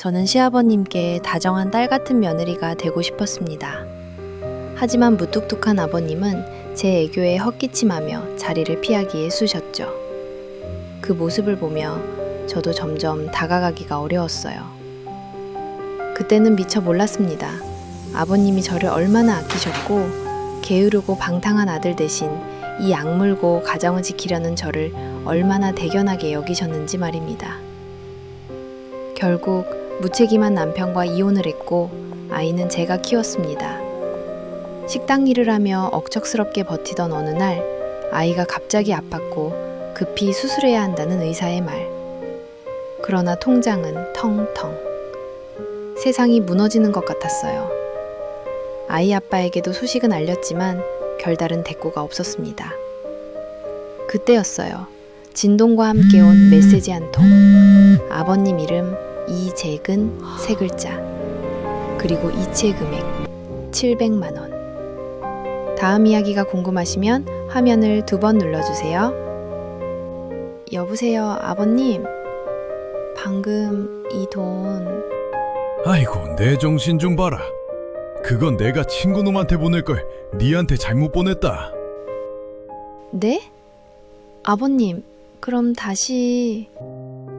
저는 시아버님께 다정한 딸 같은 며느리가 되고 싶었습니다. 하지만 무뚝뚝한 아버님은 제 애교에 헛기침하며 자리를 피하기 애쑤셨죠. 그 모습을 보며 저도 점점 다가가기가 어려웠어요. 그때는 미처 몰랐습니다. 아버님이 저를 얼마나 아끼셨고 게으르고 방탕한 아들 대신 이 악물고 가정을 지키려는 저를 얼마나 대견하게 여기셨는지 말입니다. 결국 무책임한 남편과 이혼을 했고 아이는 제가 키웠습니다. 식당 일을 하며 억척스럽게 버티던 어느 날 아이가 갑자기 아팠고 급히 수술해야 한다는 의사의 말. 그러나 통장은 텅텅. 세상이 무너지는 것 같았어요. 아이 아빠에게도 소식은 알렸지만 별다른 대꾸가 없었습니다. 그때였어요. 진동과 함께 온 메시지 한 통. 아버님 이름 이재근 세 글자. 그리고 이체 금액 700만 원. 다음 이야기가 궁금하시면 화면을 두 번 눌러주세요. 여보세요, 아버님. 방금 이 돈 아이고 내 정신 좀 봐라. 그건 내가 친구놈한테 보낼 걸 니한테 잘못 보냈다. 네? 아버님, 그럼 다시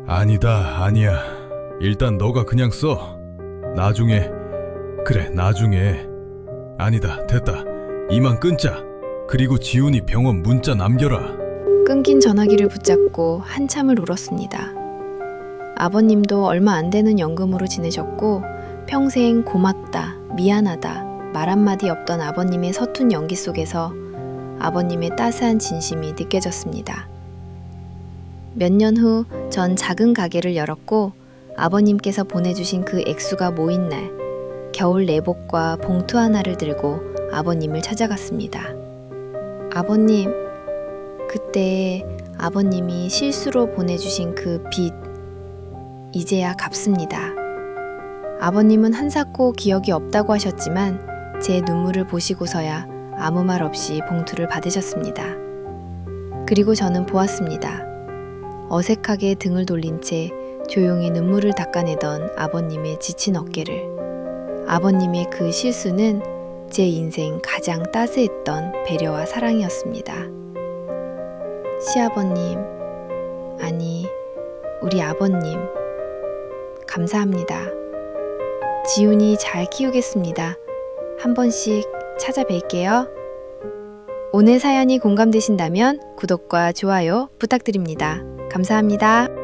아니다 아니야. 일단 너가 그냥 써. 나중에 그래 나중에 아니다 됐다. 이만 끊자. 그리고 지훈이 병원 문자 남겨라. 끊긴 전화기를 붙잡고 한참을 울었습니다. 아버님도 얼마 안 되는 연금으로 지내셨고 평생 고맙다, 미안하다 말 한마디 없던 아버님의 서툰 연기 속에서 아버님의 따스한 진심이 느껴졌습니다. 몇 년 후 전 작은 가게를 열었고 아버님께서 보내주신 그 액수가 모인 날 겨울 내복과 봉투 하나를 들고 아버님을 찾아갔습니다. 아버님, 그때 아버님이 실수로 보내주신 그 빚, 이제야 갚습니다. 아버님은 한사코 기억이 없다고 하셨지만 제 눈물을 보시고서야 아무 말 없이 봉투를 받으셨습니다. 그리고 저는 보았습니다. 어색하게 등을 돌린 채 조용히 눈물을 닦아내던 아버님의 지친 어깨를. 아버님의 그 실수는 제 인생 가장 따스했던 배려와 사랑이었습니다. 시아버님, 아니, 우리 아버님, 감사합니다. 지훈이 잘 키우겠습니다. 한 번씩 찾아뵐게요. 오늘 사연이 공감되신다면 구독과 좋아요 부탁드립니다. 감사합니다.